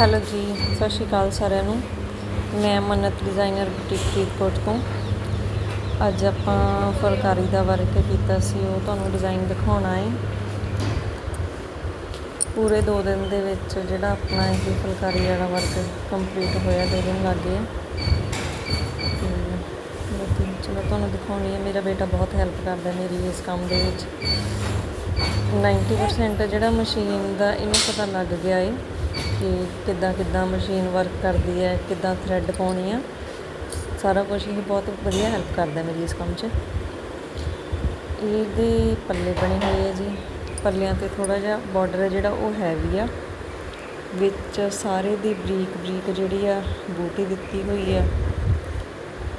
Hello ਜੀ, ਸਤਿ ਸ਼੍ਰੀ ਅਕਾਲ ਸਾਰਿਆਂ ਨੂੰ। ਮੈਂ ਮੰਨਤ ਡਿਜ਼ਾਈਨਰ ਬੁਟੀਕ ਫਰੀਦਕੋਟ ਤੋਂ। ਅੱਜ ਆਪਾਂ ਫੁਲਕਾਰੀ ਦਾ ਵਰਕ ਕੀਤਾ ਸੀ, ਉਹ ਤੁਹਾਨੂੰ ਡਿਜ਼ਾਈਨ ਦਿਖਾਉਣਾ ਹੈ ਪੂਰੇ 2 ਦਿਨ ਦੇ ਵਿੱਚ ਜਿਹੜਾ ਆਪਣਾ ਇਹ ਫੁਲਕਾਰੀ ਵਾਲਾ ਵਰਕ ਕੰਪਲੀਟ ਹੋਇਆ, ਦੋ ਦਿਨ ਲੱਗ ਗਏ। ਤੇ ਚਲੋ ਤੁਹਾਨੂੰ ਦਿਖਾਉਣੀ ਹੈ ਮੇਰਾ ਬੇਟਾ ਬਹੁਤ ਹੈਲਪ ਕਰਦਾ ਮੇਰੀ ਇਸ ਕੰਮ ਦੇ ਵਿੱਚ। 90% ਜਿਹੜਾ ਮਸ਼ੀਨ ਦਾ, ਇਹਨੂੰ ਪਤਾ ਲੱਗ ਗਿਆ ਏ। ਕਿ ਕਿੱਦਾਂ ਕਿੱਦਾਂ ਮਸ਼ੀਨ ਵਰਕ ਕਰਦੀ ਹੈ, ਕਿੱਦਾਂ ਥਰੈਡ ਪਾਉਣੀ ਆ। ਸਾਰਾ ਕੁਝ ਇਹ ਬਹੁਤ ਵਧੀਆ ਹੈਲਪ ਕਰਦਾ ਮੇਰੀ ਇਸ ਕੰਮ 'ਚ। ਇਹਦੇ ਪੱਲੇ ਬਣੇ ਹੋਏ ਆ ਜੀ। ਪੱਲਿਆਂ ਤੇ ਥੋੜਾ ਜਿਹਾ ਬਾਰਡਰ ਹੈ ਜਿਹੜਾ ਉਹ ਹੈਵੀ ਆ। ਵਿੱਚ ਸਾਰੇ ਦੀ ਬਰੀਕ ਬਰੀਕ ਜਿਹੜੀ ਆ, ਬੂਟੀ ਦਿੱਤੀ ਹੋਈ ਆ।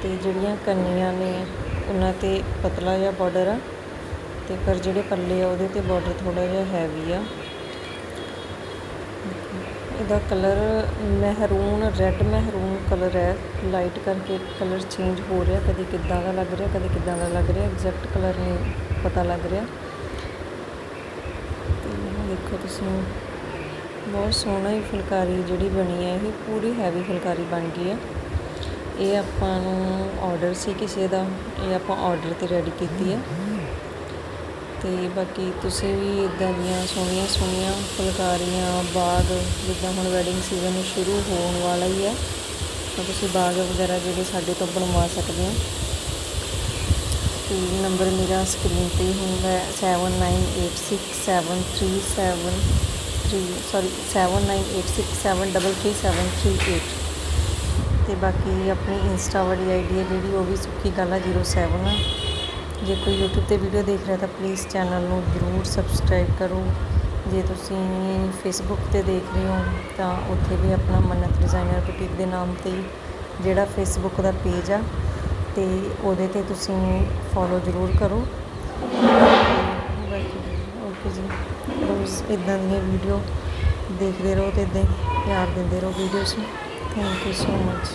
ਤੇ ਜਿਹੜੀਆਂ ਕੰਨੀਆਂ ਨੇ, ਉਹਨਾਂ ਤੇ ਪਤਲਾ ਜਿਹਾ ਬਾਰਡਰ ਆ। ਤੇ ਪਰ ਜਿਹੜੇ ਪੱਲੇ ਆ, ਉਹਦੇ ਤੇ ਬਾਰਡਰ ਥੋੜਾ ਜਿਹਾ ਹੈਵੀ ਆ। ਇਹਦਾ ਕਲਰ ਮਹਿਰੂਨ ਰੈੱਡ ਮਹਿਰੂਨ ਕਲਰ ਹੈ। ਲਾਈਟ ਕਰਕੇ ਕਲਰ ਚੇਂਜ ਹੋ ਰਿਹਾ। ਕਦੇ ਕਿੱਦਾਂ ਦਾ ਲੱਗ ਰਿਹਾ, ਕਦੇ ਕਿੱਦਾਂ ਦਾ ਲੱਗ ਰਿਹਾ। ਐਗਜ਼ੈਕਟ ਕਲਰ ਨਹੀਂ ਪਤਾ ਲੱਗ ਰਿਹਾ। ਤੇ ਦੇਖੋ ਤੁਸੀਂ। ਬਹੁਤ ਸੋਹਣਾ ਹੀ ਫੁਲਕਾਰੀ ਜਿਹੜੀ ਬਣੀ ਹੈ ਇਹ। ਪੂਰੀ ਹੈਵੀ ਫੁਲਕਾਰੀ ਬਣ ਗਈ ਹੈ। ਇਹ ਆਪਾਂ ਨੂੰ ਆਰਡਰ ਸੀ ਕਿਸੇ ਦਾ। ਇਹ ਆਪਾਂ ਆਰਡਰ ਤੇ ਰੈਡੀ ਕੀਤੀ ਹੈ। ਅਤੇ ਬਾਕੀ ਤੁਸੀਂ ਵੀ ਇੱਦਾਂ ਦੀਆਂ ਸੋਹਣੀਆਂ ਸੋਹਣੀਆਂ ਫੁਲਕਾਰੀਆਂ, ਬਾਗ, ਜਿੱਦਾਂ ਹੁਣ ਵੈਡਿੰਗ ਸੀਜ਼ਨ ਸ਼ੁਰੂ ਹੋਣ ਵਾਲਾ ਹੀ ਹੈ, ਤਾਂ ਤੁਸੀਂ ਬਾਗ ਵਗੈਰਾ ਜਿਹੜੇ ਸਾਡੇ ਤੋਂ ਬਣਵਾ ਸਕਦੇ ਹੋ। ਤੇ ਨੰਬਰ ਮੇਰਾ ਸਕਰੀਨ ਤੇ ਹੁੰਦਾ ਹੈ 79867373 ਸੌਰੀ 7986733738 ਤੇ ਬਾਕੀ ਆਪਣੀ ਇੰਸਟਾ ਵਾਲੀ ਆਈਡੀ ਹੈ ਜਿਹੜੀ, ਉਹ ਵੀ ਸੁੱਖੀ ਗਾਲਾ 07 ਆ ਜੇ ਕੋਈ YouTube ਤੇ ਵੀਡੀਓ ਦੇਖ ਰਿਹਾ ਤਾਂ ਪਲੀਜ਼ ਚੈਨਲ ਨੂੰ ਜ਼ਰੂਰ ਸਬਸਕ੍ਰਾਈਬ ਕਰੋ। ਜੇ ਤੁਸੀਂ Facebook ਤੇ ਦੇਖ ਰਹੇ ਹੋ ਤਾਂ ਉੱਥੇ ਵੀ ਆਪਣਾ ਮੰਨਤ ਡਿਜ਼ਾਈਨਰ ਬੁਟੀਕ ਦੇ ਨਾਮ ਤੇ ਜਿਹੜਾ Facebook ਦਾ ਪੇਜ ਆ ਤੇ ਉਹਦੇ ਤੇ ਤੁਸੀਂ ਫੋਲੋ ਜ਼ਰੂਰ ਕਰੋ। ਓਕੇ ਜੀ। ਰੋਜ਼ ਇਦਾਂ ਦੀਆਂ ਵੀਡੀਓ ਦੇਖਦੇ ਰਹੋ ਤੇ ਇਦਾਂ ਹੀ ਪਿਆਰ ਦਿੰਦੇ ਰਹੋ ਵੀਡੀਓਸ ਨੂੰ। Thank you so much